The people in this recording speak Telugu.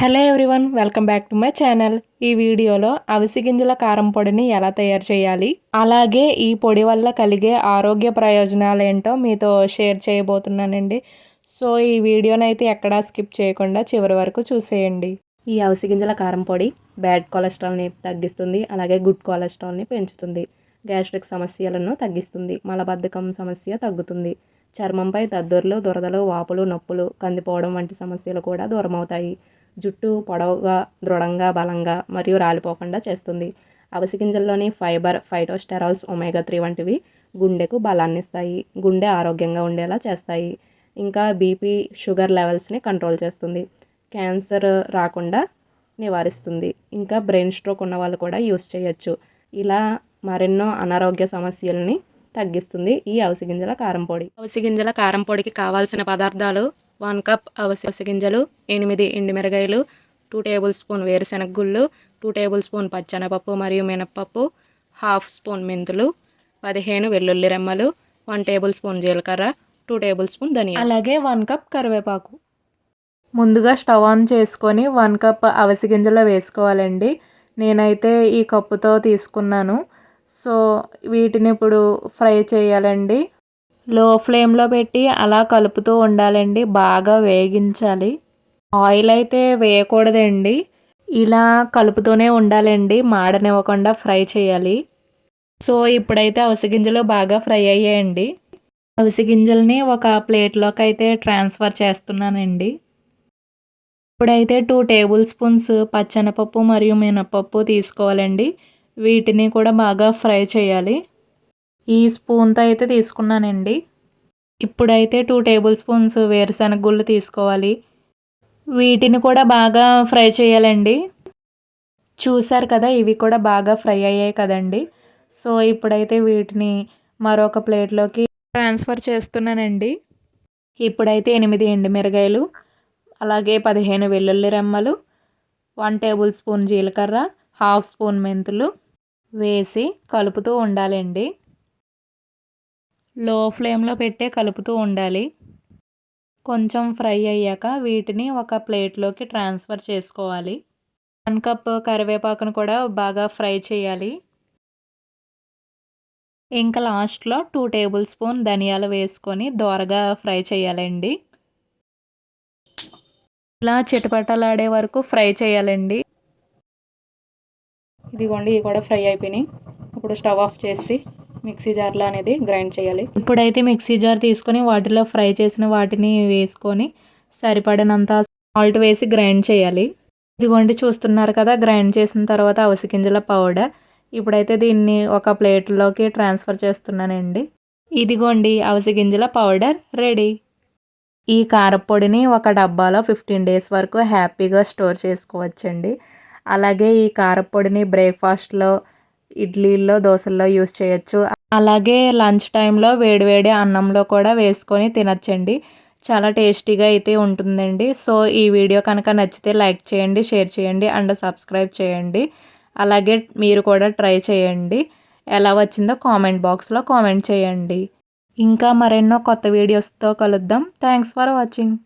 Hello everyone welcome back to my channel. ఈ వీడియోలో అవిసి గింజల కారం పొడిని ఎలా తయారు చేయాలి? అలాగే ఈ పొడి వల్ల కలిగే ఆరోగ్య ప్రయోజనాలు ఏంటో మీతో షేర్ చేయబోతున్నానండి. సో ఈ వీడియోనైతే అయితే ఎక్కడా స్కిప్ చేయకుండా చివరి వరకు చూసేయండి. ఈ అవిసి గింజల కారం పొడి బ్యాడ్ కొలెస్ట్రాల్ని తగ్గిస్తుంది అలాగే గుడ్ కొలెస్ట్రాల్ని పెంచుతుంది. గ్యాస్ట్రిక్ సమస్యలను తగ్గిస్తుంది మలబద్ధకం సమస్య తగ్గుతుంది. చర్మంపై దద్దుర్లు దురదలు వాపులు నొప్పులు కందిపోవడం వంటి సమస్యలు కూడా దూరమవుతాయి. జుట్టు పొడవుగా దృఢంగా బలంగా మరియు రాలిపోకుండా చేస్తుంది. అవిసి గింజల్లోని ఫైబర్ ఫైటోస్టెరాల్స్ ఒమేగా త్రీ వంటివి గుండెకు బలాన్ని ఇస్తాయి గుండె ఆరోగ్యంగా ఉండేలా చేస్తాయి. ఇంకా బీపీ షుగర్ లెవెల్స్ని కంట్రోల్ చేస్తుంది. క్యాన్సర్ రాకుండా నివారిస్తుంది. ఇంకా బ్రెయిన్ స్ట్రోక్ ఉన్న వాళ్ళు కూడా యూస్ చేయొచ్చు. ఇలా మరెన్నో అనారోగ్య సమస్యలని తగ్గిస్తుంది ఈ అవిసి గింజల కారం పొడి. అవిసి గింజల కారం పొడికి కావాల్సిన పదార్థాలు వన్ కప్ అవసర గింజలు ఎనిమిది ఎండుమిరగాయలు టూ టేబుల్ స్పూన్ వేరుశెనగ గుళ్ళు టూ టేబుల్ స్పూన్ పచ్చెనపప్పు మరియు మినప్పప్పు హాఫ్ స్పూన్ మెంతులు పదిహేను వెల్లుల్లి రెమ్మలు వన్ టేబుల్ స్పూన్ జీలకర్ర టూ టేబుల్ స్పూన్ ధనియా అలాగే వన్ కప్ కరివేపాకు. ముందుగా స్టవ్ ఆన్ చేసుకొని వన్ కప్ అవసి గింజలు వేసుకోవాలండి. నేనైతే ఈ కప్పుతో తీసుకున్నాను. సో వీటిని ఇప్పుడు ఫ్రై చేయాలండి. లో ఫ్లేమ్లో పెట్టి అలా కలుపుతూ ఉండాలండి. బాగా వేగించాలి. ఆయిల్ అయితే వేయకూడదండి. ఇలా కలుపుతూనే ఉండాలండి. మాడనివ్వకుండా ఫ్రై చేయాలి. సో ఇప్పుడైతే అవసగింజలు బాగా ఫ్రై అయ్యాయండి. అవసగింజల్ని ఒక ప్లేట్లోకి అయితే ట్రాన్స్ఫర్ చేస్తున్నానండి. ఇప్పుడైతే టూ టేబుల్ స్పూన్స్ పచ్చెనపప్పు మరియు మినపప్పు తీసుకోవాలండి. వీటిని కూడా బాగా ఫ్రై చేయాలి. ఈ స్పూన్తో అయితే తీసుకున్నానండి. ఇప్పుడైతే టూ టేబుల్ స్పూన్స్ వేరుశనగ గుళ్ళు తీసుకోవాలి. వీటిని కూడా బాగా ఫ్రై చేయాలండి. చూసారు కదా ఇవి కూడా బాగా ఫ్రై అయ్యాయి కదండి. సో ఇప్పుడైతే వీటిని మరొక ప్లేట్లోకి ట్రాన్స్ఫర్ చేస్తున్నానండి. ఇప్పుడైతే ఎనిమిది ఎండుమిరగాయలు అలాగే పదిహేను వెల్లుల్లి రెమ్మలు వన్ టేబుల్ స్పూన్ జీలకర్ర హాఫ్ స్పూన్ మెంతులు వేసి కలుపుతూ ఉండాలండి. లో ఫ్లేమ్లో పెట్టే కలుపుతూ ఉండాలి. కొంచెం ఫ్రై అయ్యాక వీటిని ఒక ప్లేట్లోకి ట్రాన్స్ఫర్ చేసుకోవాలి. వన్ కప్ కరివేపాకును కూడా బాగా ఫ్రై చేయాలి. ఇంకా లాస్ట్లో టూ టేబుల్ స్పూన్ ధనియాలు వేసుకొని దోరగా ఫ్రై చేయాలండి. ఇలా చిటపటలాడే వరకు ఫ్రై చేయాలండి. ఇదిగోండి ఇవి కూడా ఫ్రై అయిపోయినాయి. ఇప్పుడు స్టవ్ ఆఫ్ చేసి మిక్సీ జార్లో అనేది గ్రైండ్ చేయాలి. ఇప్పుడైతే మిక్సీ జార్ తీసుకొని వాటిలో ఫ్రై చేసిన వాటిని వేసుకొని సరిపడినంత సాల్ట్ వేసి గ్రైండ్ చేయాలి. ఇదిగోండి చూస్తున్నారు కదా గ్రైండ్ చేసిన తర్వాత అవసిగింజల పౌడర్ ఇప్పుడైతే దీన్ని ఒక ప్లేట్లోకి ట్రాన్స్ఫర్ చేస్తున్నానండి. ఇదిగోండి అవసిగింజల పౌడర్ రెడీ ఈ కారపొడిని ఒక డబ్బాలో ఫిఫ్టీన్ డేస్ వరకు హ్యాపీగా స్టోర్ చేసుకోవచ్చండి. అలాగే ఈ కారపొడిని బ్రేక్ఫాస్ట్లో ఇడ్లీల్లో దోశల్లో యూస్ చేయొచ్చు. అలాగే లంచ్ టైంలో వేడివేడి అన్నంలో కూడా వేసుకొని తినచ్చండి. చాలా టేస్టీగా అయితే ఉంటుందండి. సో ఈ వీడియో కనుక నచ్చితే లైక్ చేయండి షేర్ చేయండి అండ్ సబ్స్క్రైబ్ చేయండి. అలాగే మీరు కూడా ట్రై చేయండి. ఎలా వచ్చిందో కామెంట్ బాక్స్లో కామెంట్ చేయండి. ఇంకా మరెన్నో కొత్త వీడియోస్తో కలుద్దాం. Thanks for watching.